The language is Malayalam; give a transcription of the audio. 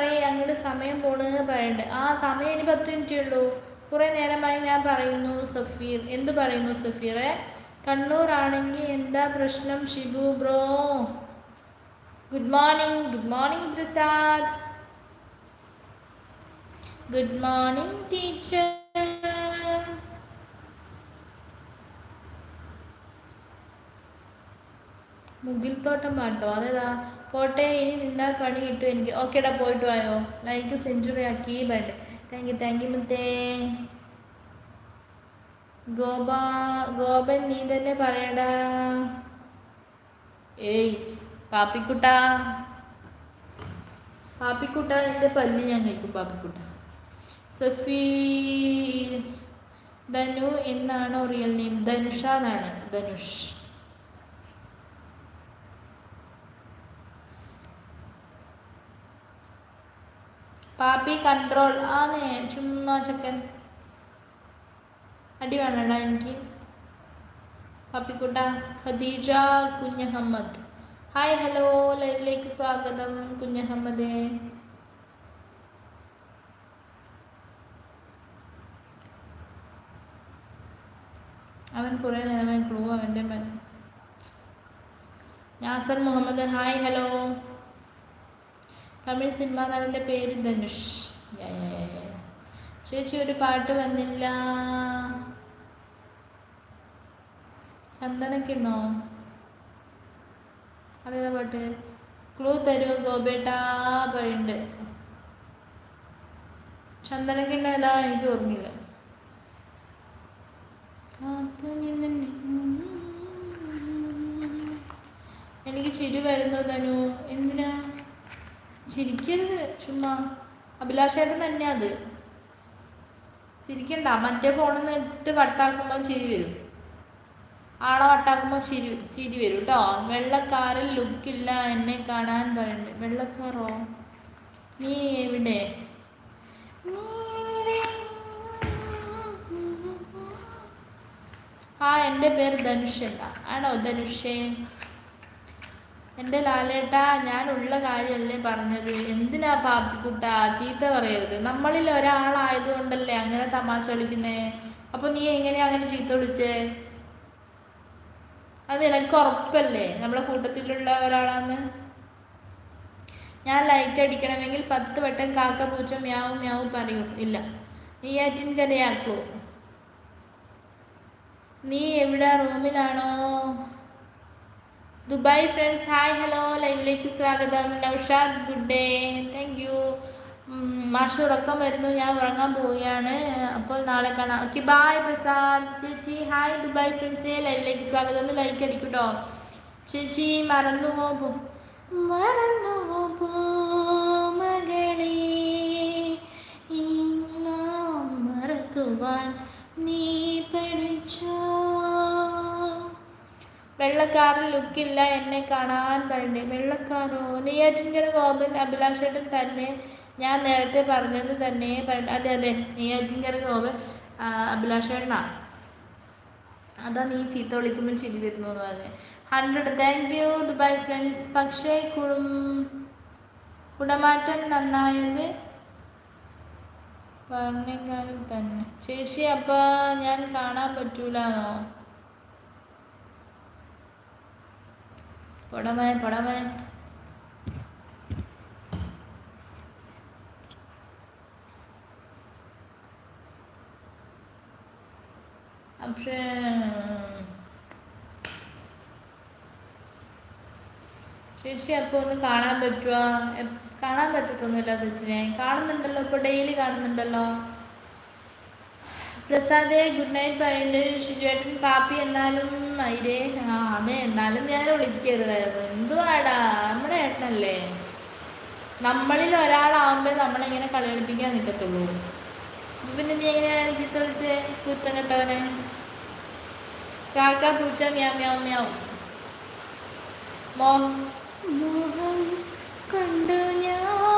പറയേ അങ്ങോട്ട് സമയം പോണെന്ന് പറയണ്ട്. ആ സമയം ഇനി പത്ത് മിനിറ്റേ ഉള്ളൂ. കുറേ നേരമായി ഞാൻ പറയുന്നു സഫീർ. എന്ത് പറയുന്നു സഫീറെ? കണ്ണൂർ ആണെങ്കിൽ എന്താ പ്രശ്നം Shibu bro? Good morning good morning Prasad. Good morning teacher മുകിൽ തോട്ടം പാട്ടോ? അതേതാ? പോട്ടെ ഇനി നിന്നാൽ പണി കിട്ടും എനിക്ക്. ഓക്കേടാ പോയിട്ട് വായോ. ലൈക്ക് സെഞ്ചുറി ആക്കി. ബണ്ട് താങ്ക് യു താങ്ക് യു മുത്തേ. ഗോപ ഗോപൻ നീ തന്നെ പറയടാ. ഏയ് പാപ്പിക്കുട്ട. പാപ്പിക്കുട്ട എന്റെ പല്ല് ഞാൻ കഴിക്കും പാപ്പിക്കുട്ട. സഫീ ധനു എന്നാണോ റിയൽ നെയിം ധനുഷ എന്നാണ്. ധനുഷ്. പാപ്പി കൺട്രോൾ. ആന്നേ ചുമ്മാ ചെക്കൻ. അടി വേണടാ എനിക്ക്. പാപ്പിക്കുട്ട ഖദീജ കുഞ്ഞഹമ്മദ് ഹായ് ഹലോ ലൈവിലേക്ക് സ്വാഗതം കുഞ്ഞഹമ്മദേ അവൻ കുറേ നേരമായി ക്ലൂ അവന്റെ മൻ Nasar Muhammad hi hello. Tamil cinema നടന്റെ പേര് ധനുഷ്. ചേച്ചി ഒരു പാട്ട് വന്നില്ല. ചന്ദനക്കുണ്ടോ അതേതാ പാട്ട്? ക്ലൂ തരൂ ഗോപേട്ടാ പഴുണ്ട് ചന്ദനക്കിണ്ണ ഏതാ എനിക്ക് ഓർമ്മയില്ല. എനിക്ക് ചിരി വരുന്നു തനു എന്തിനാ ചിരിക്കരുത് ചുമ്മാ അഭിലാഷേട്ടൻ തന്നെയാ അത്. ചിരിക്കണ്ട മറ്റേ ഫോണിൽ നിന്ന് ഇട്ട് വട്ടാക്കുമ്പോൾ ചിരി വരും. ആളെ വട്ടാക്കുമ്പോൾ ചിരി ചിരി വരും കേട്ടോ വെള്ളക്കാരൻ ലുക്കില്ല എന്നെ കാണാൻ പറയുന്നുണ്ട് വെള്ളക്കാറോ നീ എവിടെ? ആ എന്റെ പേര് ധനുഷ് എന്താ ആണോ ധനുഷേ? എന്റെ ലാലേട്ട ഞാൻ ഉള്ള കാര്യമല്ലേ പറഞ്ഞത്? എന്തിനാ പാപ്പിക്കുട്ട? ചീത്ത പറയരുത്. നമ്മളിൽ ഒരാളായതുകൊണ്ടല്ലേ അങ്ങനെ തമാശ കളിക്കുന്നേ? അപ്പൊ നീ എങ്ങനെയാ അങ്ങനെ ചീത്ത വിളിച്ചേ? അത് എനിക്ക് ഉറപ്പല്ലേ? നമ്മളെ കൂട്ടത്തിലുള്ള ഒരാളാന്ന്. ഞാൻ ലൈക്ക് അടിക്കണമെങ്കിൽ പത്ത് വട്ടം കാക്ക പൂച്ച മ്യാവും മ്യാവും പറയും. ഇല്ല. നീ ആറ്റിൻകരയാക്കൂ നീ എവിടെ? റൂമിലാണോ? ദുബായ് ഫ്രണ്ട്സ് ഹായ് ഹലോ ലൈവിലേക്ക് സ്വാഗതം. Naushad good day. Thank you മാഷ ഉറക്കം വരുന്നു. ഞാൻ ഉറങ്ങാൻ പോവുകയാണ്. അപ്പോൾ നാളെ കാണാം. Okay bye Prasad. ചേച്ചി ഹായ് ദുബായ് ഫ്രണ്ട്സ്. ലൈവിലേക്ക് സ്വാഗതം. ഒന്ന് ലൈക്ക് അടിക്കൂട്ടോ. ചേച്ചി മറന്നുവോ പോ മറന്നുവോ പോ മകളെ മറക്കുവാൻ വെള്ളക്കാരൻ ലുക്കില്ല എന്നെ കാണാൻ പറഞ്ഞു. വെള്ളക്കാരോ? നെയ്യാറ്റിൻകര ഗോപൻ അഭിലാഷേട്ടൻ തന്നെ ഞാൻ നേരത്തെ പറഞ്ഞത് തന്നെ പറഞ്ഞു അതെ അതെ. നെയ്യാറ്റിൻകര ഗോപൻ അഭിലാഷേട്ടനാണ് അഭിലാഷേട്ടനാ. അതാ നീ ചീത്ത വിളിക്കുമ്പോൾ ചിരി വരുന്നു എന്ന് പറഞ്ഞത് hundred thank you Dubai friends പക്ഷേ കുടും കുടമാറ്റം നന്നായത് പറഞ്ഞേക്കാവിൽ തന്നെ. ചേച്ചി അപ്പം ഞാൻ കാണാൻ പറ്റൂലാണോ പൊടമനെ പൊടമനെ പക്ഷേ ചേച്ചി അപ്പോൾ ഒന്ന് കാണാൻ പറ്റുമോ കാണാൻ പറ്റത്തൊന്നുമില്ല ചേച്ചിനെ കാണുന്നുണ്ടല്ലോ ഇപ്പോൾ ഡെയിലി കാണുന്നുണ്ടല്ലോ. പ്രസാദേ ഗുഡ് നൈറ്റ് പറയുന്നുണ്ട് ഷിജുവേട്ടൻ പാപ്പി എന്നാലും മൈരേ ആ അതെ എന്നാലും ഞാൻ വിളിക്കരുതായിരുന്നു എന്തുവാടാ? നമ്മുടെ ഏട്ടനല്ലേ. നമ്മളിൽ ഒരാളാവുമ്പോൾ നമ്മളെങ്ങനെ കളി കളിപ്പിക്കാൻ നിൽക്കത്തുള്ളൂ പിന്നെ നീ എങ്ങനെ ചീത്ത വിളിച്ച്? കുത്തം കെട്ടവനെ. കാക്ക പൂച്ച മ്യാവ് മ്യാവ് മ്യാവ് മോഹം കണ്ടു ഞാൻ.